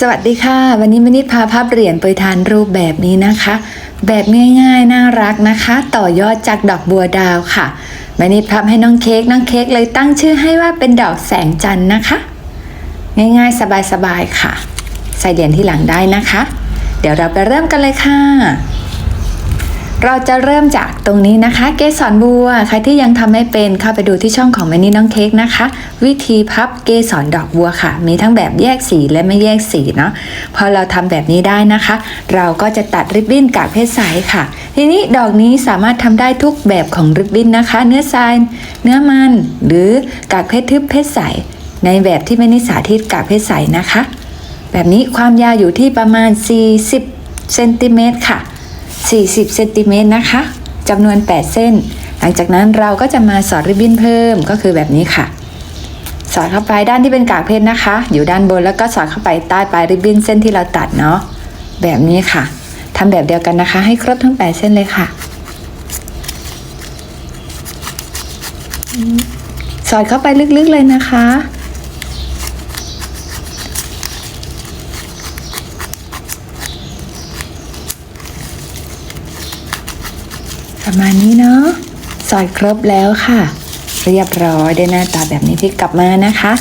สวัสดีค่ะ วันนี้มนิดพาภาพเหรียญไปทานรูปแบบนี้นะคะ แบบง่ายๆ น่ารักนะคะ ต่อยอดจากดอกบัวดาวค่ะมนิดพับให้น้องเค้กน้องเค้กเลยตั้งชื่อให้ว่าเป็นดอกแสงจันทร์นะคะ ง่ายๆ สบายๆค่ะ ใส่เหรียญที่หลังได้นะคะ เดี๋ยวเราไปเริ่มกันเลยค่ะ เราจะเริ่มจากตรงนี้นะคะ เกสรบัว ใครที่ยังทำไม่เป็นเข้าไปดูที่ช่องของแมนนี่น้องเค้กนะคะ วิธีพับเกสรดอกบัวค่ะ มีทั้งแบบแยกสีและไม่แยกสีเนาะพอเราทำแบบนี้ได้นะคะ เราก็จะตัดริบบิ้นกากเพชรใสค่ะ ทีนี้ดอกนี้สามารถทำได้ทุกแบบของริบบิ้นนะคะ เนื้อทรายเนื้อมัน หรือกากเพชรทึบเพชรใสในแบบที่แม่นิสาธิตกากเพชรใสนะคะ แบบนี้ความยาวอยู่ที่ประมาณ 40เซนติเมตรค่ะ 40เซนติเมตรนะคะจำนวน 8 เส้น หลังจากนั้นเราก็จะมาสอดริบบิ้นเพิ่มก็คือแบบนี้ค่ะ สอดเข้าไปด้านที่เป็นกากเพชรนะคะ อยู่ด้านบนแล้วก็สอดเข้าไปใต้ปลายริบบิ้นเส้นที่เราตัดเนาะแบบนี้ค่ะทำแบบเดียวกันนะคะ ให้ครบทั้ง 8 เส้นเลยค่ะสอดเข้าไปลึกๆเลยนะคะ ประมาณนี้เนาะสอดครบแล้วค่ะ เรียบร้อยได้หน้าตาแบบนี้พลิกกลับมานะคะ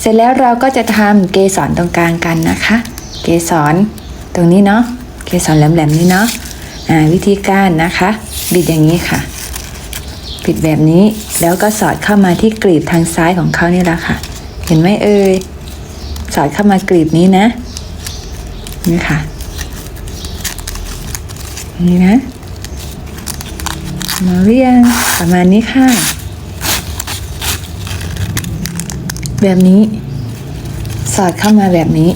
เสร็จแล้วเราก็จะทำเกสรตรงกลางกันนะคะ เกสรตรงนี้เนาะเกสรแหลมๆนี้เนาะอ่าวิธีการนะคะ บิดอย่างนี้ค่ะปิดแบบนี้แล้วก็สอดเข้ามาที่กลีบทางซ้ายของเขานี่แหละค่ะ เห็นไหมเอ่ยสอดเข้ามากลีบนี้นะนี่ค่ะนี่นะ มาเรียงประมาณนี้ค่ะ แบบนี้ สอดเข้ามาแบบนี้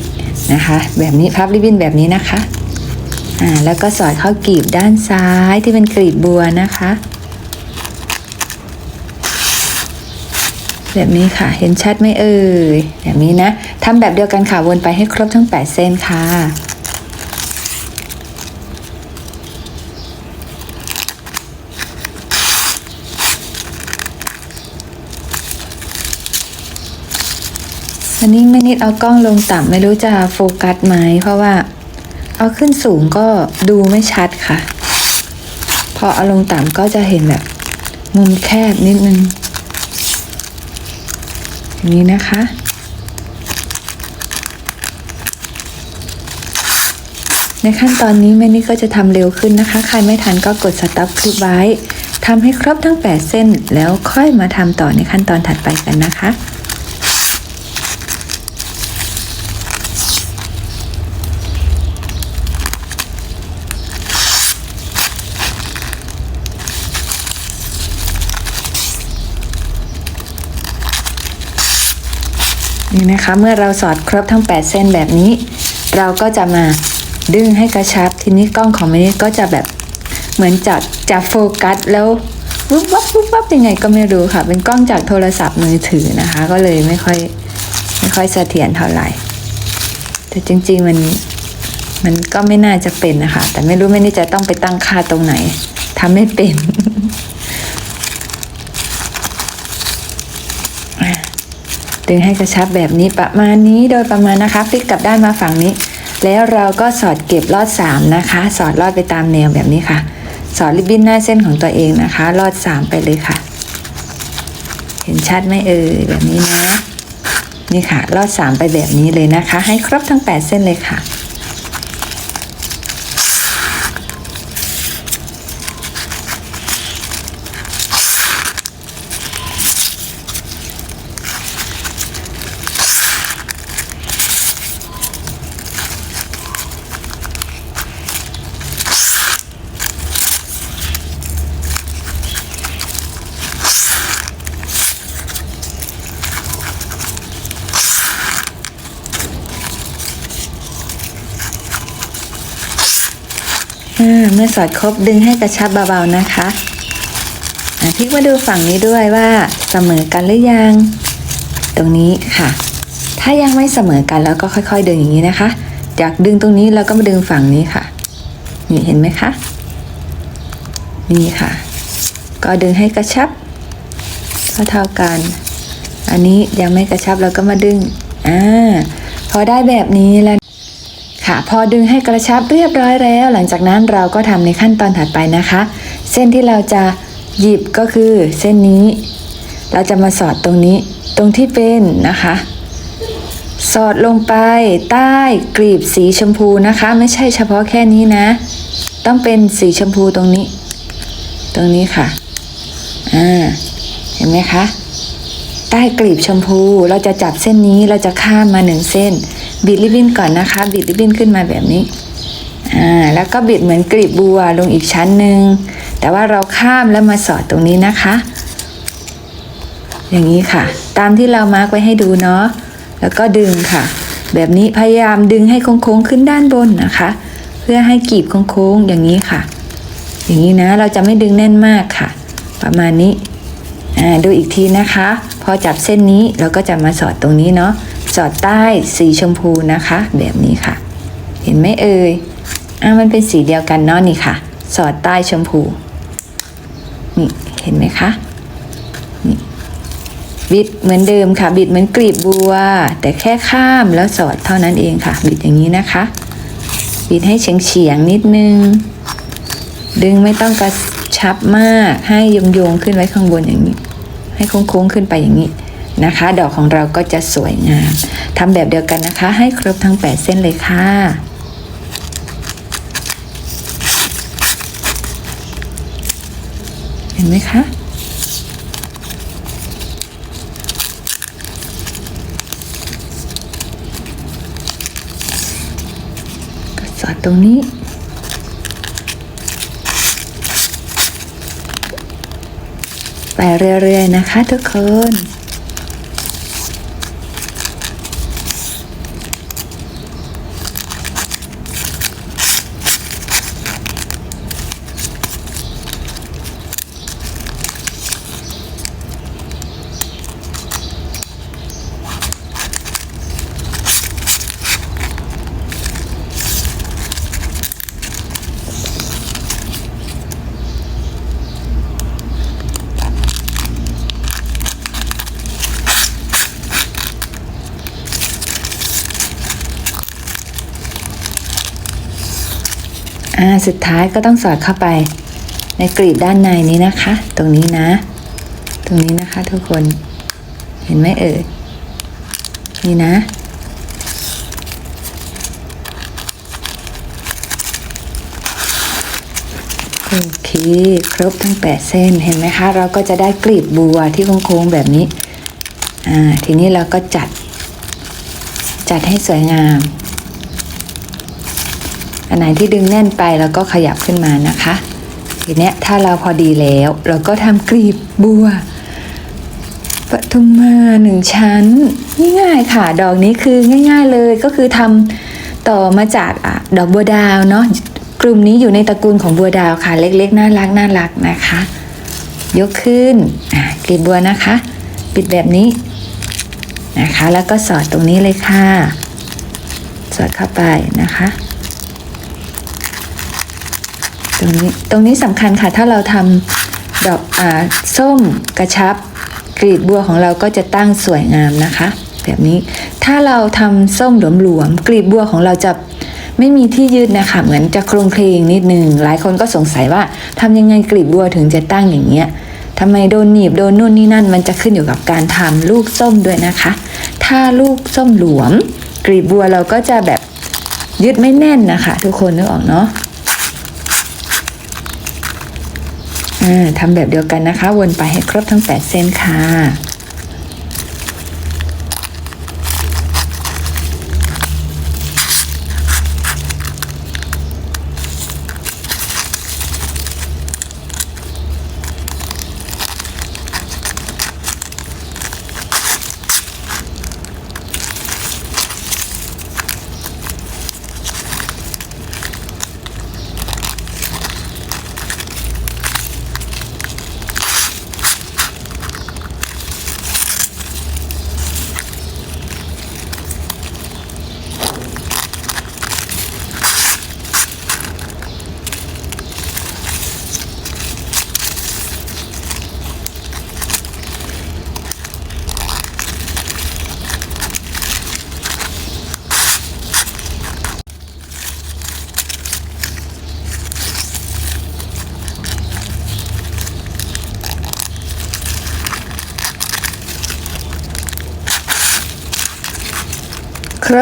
นะคะ แบบนี้พับริบบิ้นแบบนี้นะคะอ่าแล้วก็สอดเข้ากลีบด้านซ้ายที่เป็นกลีบบัวนะคะ แบบนี้ค่ะเห็นชัดไหมเอ่ยแบบนี้นะทำแบบเดียวกันค่ะวนไปให้ครบทั้ง 8 เส้นค่ะ วันนี้ไม่นิดเอากล้องลงต่ำไม่รู้จะโฟกัสไหมเพราะว่า เอาขึ้นสูงก็ดูไม่ชัดค่ะ พอเอาลงต่ำก็จะเห็นแบบ มุมแคบนิดนึงอย่างนี้นะคะ ในขั้นตอนนี้แม่นี่ก็จะทำเร็วขึ้นนะคะ ใครไม่ทันก็กดสต็อปคลิปไว้ทำให้ครบทั้ง 8 เส้น แล้วค่อยมาทำต่อในขั้นตอนถัดไปกันนะคะ นี่นะคะเมื่อเราสอดครบทั้ง 8 เส้นแบบนี้ เราก็จะมาดึงให้กระชับ ทีนี้กล้องของมินิก็จะแบบเหมือนจับจับโฟกัสแล้ววุบวับวุบวับยังไงก็ไม่รู้ค่ะ เป็นกล้องจากโทรศัพท์มือถือนะคะ ก็เลยไม่ค่อยไม่ค่อยเสถียรเท่าไหร่ แต่จริงๆมันมันก็ไม่น่าจะเป็นนะคะ แต่ไม่รู้ไม่นี่จะต้องไปตั้งค่าตรงไหนทำไม่เป็น ดึงให้กระชับแบบนี้ประมาณนี้โดยประมาณนะคะพลิกกลับด้านมาฝั่งนี้ แล้วเราก็สอดเก็บลอดสามนะคะ สอดลอดไปตามแนวแบบนี้ค่ะ สอดริบบิ้นหน้าเส้นของตัวเองนะคะ ลอดสามไปเลยค่ะ เห็นชัดไหมเอ่ยแบบนี้นะนี่ค่ะ ลอดสามไปแบบนี้เลยนะคะ ให้ครบทั้งแปดเส้นเลยค่ะ เมื่อสอดครบดึงให้กระชับเบาๆนะคะพลิกมาดูฝั่งนี้ด้วยว่าเสมอกันหรือยัง ตรงนี้ค่ะ ถ้ายังไม่เสมอกันแล้วก็ค่อย ๆ ดึงอย่างนี้นะคะ จากดึงตรงนี้แล้วก็มาดึงฝั่งนี้ค่ะนี่เห็นไหมคะนี่ค่ะ ก็ดึงให้กระชับเท่าๆกัน อันนี้ยังไม่กระชับเราก็มาดึงอ่าพอได้แบบนี้แล้ว ค่ะ พอดึงให้กระชับเรียบร้อยแล้ว หลังจากนั้นเราก็ทำในขั้นตอนถัดไปนะคะ เส้นที่เราจะหยิบก็คือเส้นนี้ เราจะมาสอดตรงนี้ตรงที่เป็นนะคะ สอดลงไปใต้กลีบสีชมพูนะคะ ไม่ใช่เฉพาะแค่นี้นะ ต้องเป็นสีชมพูตรงนี้ ตรงนี้ค่ะอ่าเห็นไหมคะใต้กลีบชมพูเราจะจับเส้นนี้เราจะข้ามมาหนึ่งเส้น บิดริบบิ้นก่อนนะคะ บิดริบบิ้นขึ้นมาแบบนี้อ่าแล้วก็บิดเหมือนกลีบบัวลงอีกชั้นหนึ่งแต่ว่าเราข้ามแล้วมาสอดตรงนี้นะคะ อย่างนี้ค่ะ ตามที่เรามาร์กไว้ให้ดูเนาะแล้วก็ดึงค่ะ แบบนี้พยายามดึงให้โค้งๆขึ้นด้านบนนะคะ เพื่อให้กลีบโค้งๆอย่างนี้ค่ะ อย่างนี้นะเราจะไม่ดึงแน่นมากค่ะ ประมาณนี้อ่าดูอีกทีนะคะ พอจับเส้นนี้เราก็จะมาสอดตรงนี้เนาะ สอดใต้สีชมพูนะคะ แบบนี้ค่ะ เห็นไหมเอ่ยอ่ามันเป็นสีเดียวกันเนาะนี่ค่ะ สอดใต้ชมพูนี่เห็นไหมคะนี่บิดเหมือนเดิมค่ะ บิดเหมือนกลีบบัว แต่แค่ข้ามแล้วสอดเท่านั้นเองค่ะ บิดอย่างนี้นะคะ บิดให้เฉียงเฉียงๆนิดนึง ดึงไม่ต้องกระชับมากให้ยงโยงๆขึ้นไว้ข้างบนอย่างนี้ ให้โค้งๆขึ้นไปอย่างนี้ นะคะ ดอกของเราก็จะสวยงามทำแบบเดียวกันนะคะ ให้ครบทั้ง 8 เส้นเลยค่ะเห็นไหมคะก็สอดตรงนี้ไปเรื่อยๆนะคะทุกคน สุดท้ายก็ต้องสอดเข้าไป ในกรีบด้านในนี้นะคะ ตรงนี้นะ ตรงนี้นะคะทุกคนเห็นไหมเอ่ยนี่นะ โอเค ครบทั้ง 8 เส้นเห็นไหมคะ เราก็จะได้กลีบบัวที่โค้งๆแบบนี้ อ่า ทีนี้เราก็จัด จัดให้สวยงาม อันไหนที่ดึงแน่นไปเราก็ขยับขึ้นมานะคะทีนี้ถ้าเราพอดีแล้ว เราก็ทำกลีบบัวปทุมมาหนึ่งชั้นง่ายๆค่ะ ดอกนี้คือง่าย ๆเลยก็คือทำต่อมาจากอดอกบัวดาวเนาะกลุ่มนี้อยู่ในตระกูลของบัวดาวค่ะ เล็กๆน่ารักน่ารักนะคะ ยกขึ้นกลีบบัวนะคะ ปิดแบบนี้นะคะ แล้วก็สอดตรงนี้เลยค่ะ สอดเข้าไปนะคะ ตรงนี้ตรงนี้สำคัญค่ะ ถ้าเราทำดอกอ่าส้มกระชับกลีบบัวของเราก็จะตั้งสวยงามนะคะ แบบนี้ถ้าเราทำส้มหลวมๆกลีบบัวของเราจะไม่มีที่ยืดนะคะ เหมือนจะโครงเพลงนิดนึงหลายคนก็สงสัยว่าทำยังไงกลีบบัวถึงจะตั้งอย่างเงี้ยทำไมโดนหนีบโดนนู่นนี่นั่น มันจะขึ้นอยู่กับการทำลูกส้มด้วยนะคะ ถ้าลูกส้มหลวม กลีบบัวเราก็จะแบบยึดไม่แน่นนะคะ ทุกคนนึกออกเนาะ อ่า ทำแบบเดียวกันนะคะ วนไปให้ครบทั้ง 8 เส้นค่ะ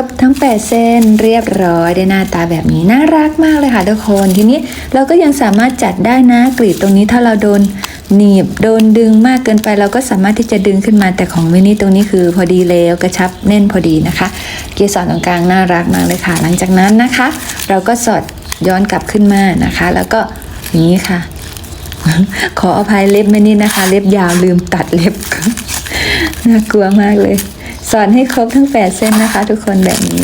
บทั้ง 8 เส้นเรียบร้อยได้หน้าตาแบบนี้น่ารักมากเลยค่ะทุกคนทีนี้เราก็ยังสามารถจัดได้นะกรีดตรงนี้ถ้าเราโดนหนีบโดนดึงมากเกินไปเราก็สามารถที่จะดึงขึ้นมาแต่ของมินี่ตรงนี้คือพอดีแล้วกระชับแน่นพอดีนะคะ เกสรตรงกลางน่ารักมากเลยค่ะ หลังจากนั้นนะคะ เราก็สอดย้อนกลับขึ้นมานะคะ แล้วก็นี้ค่ะ ขออภัยเล็บไม่นี่นะคะ เล็บยาวลืมตัดเล็บน่ากลัวมากเลย สอนให้ครบทั้งแปดเส้นนะคะ ทุกคนแบบนี้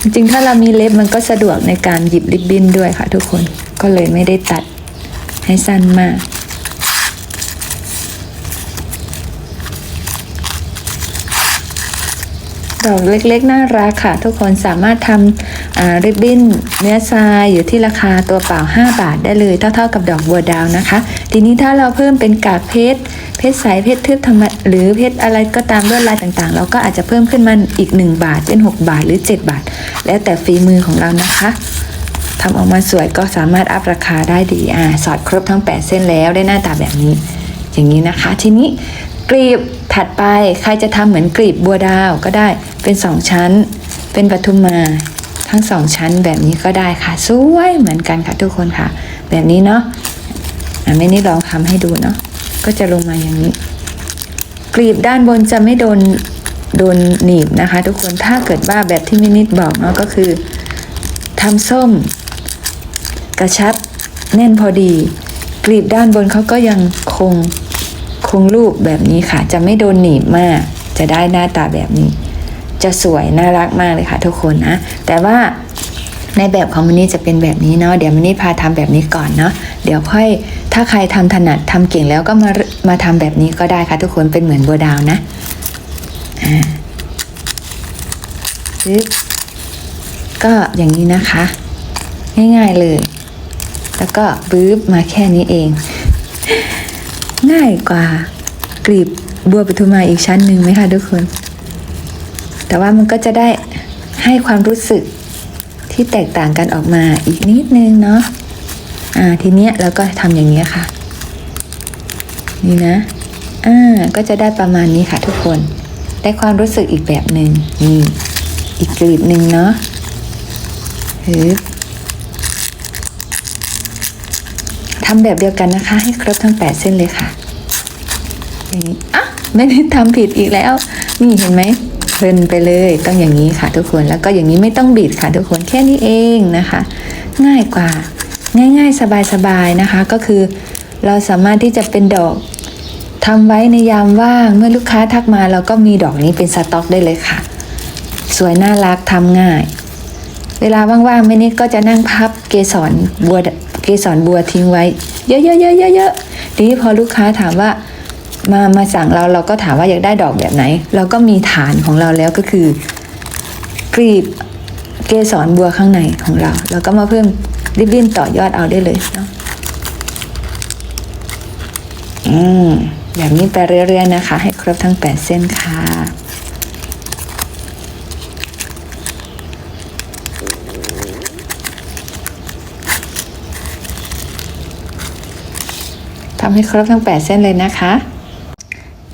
จริงถ้าเรามีเล็บมันก็สะดวกในการหยิบริบบิ้นด้วยค่ะ ทุกคนก็เลยไม่ได้ตัดให้สั้นมาก ดอกเล็กๆ น่ารักค่ะ ทุกคนสามารถทำริบบิ้นเนื้อทรายอยู่ที่ราคาตัวเปล่า 5 บาทได้เลยเท่าๆกับดอกบัวดาวนะคะ ทีนี้ถ้าเราเพิ่มเป็นกากเพชรเพชรใสเพชรทึบธรรมหรือเพชรอะไรก็ตามลวดลายต่างๆ เราก็อาจจะเพิ่มขึ้นมาอีก 1 บาทเป็น 6 บาทหรือ 7 บาท แล้วแต่ฝีมือของเรานะคะทำออกมาสวยก็สามารถอัพราคาได้ดีอ่าสอดครบทั้ง 8 เส้นแล้วได้หน้าตาแบบนี้ อย่างนี้นะคะ ทีนี้ กรีบถัดไปใครจะทำเหมือนกรีบบัวดาวก็ได้เป็นสองชั้น เป็นปทุมมาทั้งสองชั้นแบบนี้ก็ได้ค่ะ สวยเหมือนกันค่ะทุกคนค่ะ แบบนี้เนาะอะไม่นี่ลองทำให้ดูเนาะก็จะลงมาอย่างนี้ กรีบด้านบนจะไม่โดนโดนหนีบนะคะ ทุกคนถ้าเกิดว่าแบบที่มินิดบอกเนาะก็คือทำส้ม กระชับแน่นพอดี กรีบด้านบนเขาก็ยังคง งรูปแบบนี้ค่ะ จะไม่โดนหนีบมาก จะได้หน้าตาแบบนี้ จะสวยน่ารักมากเลยค่ะ ทุกคนนะแต่ว่าในแบบของมินนี่จะเป็นแบบนี้เนาะเดี๋ยวมินนี่พาทำแบบนี้ก่อนเนาะเดี๋ยวค่อยถ้าใครทำถนัดทำเก่งแล้วก็มามาทำแบบนี้ก็ได้ค่ะ ทุกคนเป็นเหมือนบัวดาวนะอ่าปึ๊บก็อย่างนี้นะคะ ง่ายๆเลย แล้วก็บื้บมาแค่นี้เอง ง่ายกว่ากลีบบัวปทุมมาอีกชั้นหนึ่งไหมคะทุกคน แต่ว่ามันก็จะได้ให้ความรู้สึกที่แตกต่างกันออกมาอีกนิดนึงเนาะ อ่า ทีเนี้ยเราก็ทำอย่างนี้ยค่ะ นี่นะ อ่า ก็จะได้ประมาณนี้ค่ะทุกคน ได้ความรู้สึกอีกแบบหนึ่งนี่ อีกกลีบหนึ่งเนาะฮึบำแบบเดียวกันนะคะ ให้ครบทั้ง 8 เส้นเลยค่ะอย่างนี้อะไม่ได้ทำผิดอีกแล้ว นี่เห็นไหมเพลินไปเลยต้องอย่างนี้ค่ะทุกคนแล้วก็อย่างนี้ไม่ต้องบีดค่ะทุกคนแค่นี้เองนะคะ ง่ายกว่า ง่ายๆ สบายๆนะคะ ก็คือเราสามารถที่จะเป็นดอกทำไว้ในยามว่างเมื่อลูกค้าทักมาเราก็มีดอกนี้เป็นสต็อกได้เลยค่ะ สวยน่ารักทำง่าย เวลาว่างๆไม่นิดก็จะนั่งพับเกสรบัว เกสรบัวทิ้งไว้ เยอะๆๆๆๆทีนี้พอลูกค้าถามว่ามามาสั่งเราเราก็ถามว่าอยากได้ดอกแบบไหน เราก็มีฐานของเราแล้วก็คือกรีบเกสรบัวข้างในของเราเราก็มาเพิ่มริบบิ้นต่อยอดเอาได้เลยเนาะอืมแบบนี้ไปเรื่อยๆนะคะ ให้ครบทั้ง 8 เส้นค่ะ ทำให้ครบทั้ง 8 เส้นเลยนะคะ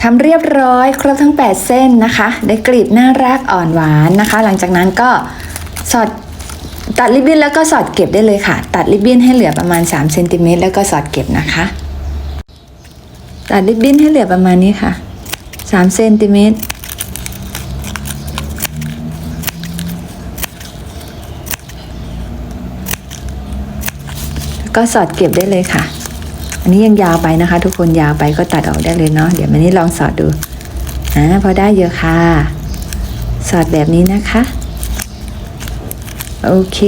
ทำเรียบร้อยครบทั้ง 8 เส้นนะคะ ได้กลีบน่ารักอ่อนหวานนะคะ หลังจากนั้นก็สอดตัดริบบิ้นแล้วก็สอดเก็บได้เลยค่ะ ตัดริบบิ้นให้เหลือประมาณ3เซนติเมตรแล้วก็สอดเก็บนะคะ ตัดริบบิ้นให้เหลือประมาณนี้ค่ะ3เซนติเมตรก็สอดเก็บได้เลยค่ะ อันนี้ยังยาวไปนะคะ ทุกคนยาวไปก็ตัดออกได้เลยเนาะเดี๋ยวมันนี้ลองสอดดูอ่าพอได้เยอะค่ะ สอดแบบนี้นะคะ โอเค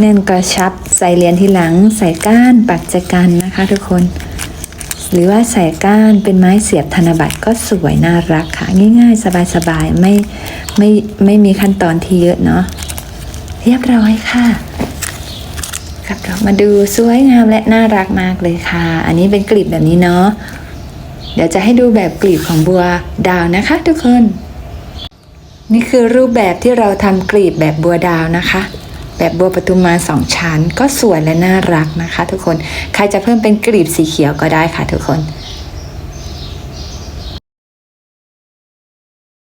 แน่นกระชับใส่เหรียญที่หลังใส่ก้านปักจักันนะคะ ทุกคน หรือว่าใส่ก้านเป็นไม้เสียบธนบัตรก็สวยน่ารักค่ะ ง่ายๆ สบายๆ ไม่ไม่ไม่มีขั้นตอนที่เยอะเนาะเรียบร้อยค่ะกลับเรามาดูสวยงามและน่ารักมากเลยค่ะ อันนี้เป็นกลีบแบบนี้เนาะเดี๋ยวจะให้ดูแบบกลีบของบัวดาวนะคะ ทุกคน นี่คือรูปแบบที่เราทำกลีบแบบบัวดาวนะคะ แบบบัวปทุมมาสองชั้น ก็สวยและน่ารักนะคะ ทุกคน ใครจะเพิ่มเป็นกลีบสีเขียวก็ได้ค่ะทุกคน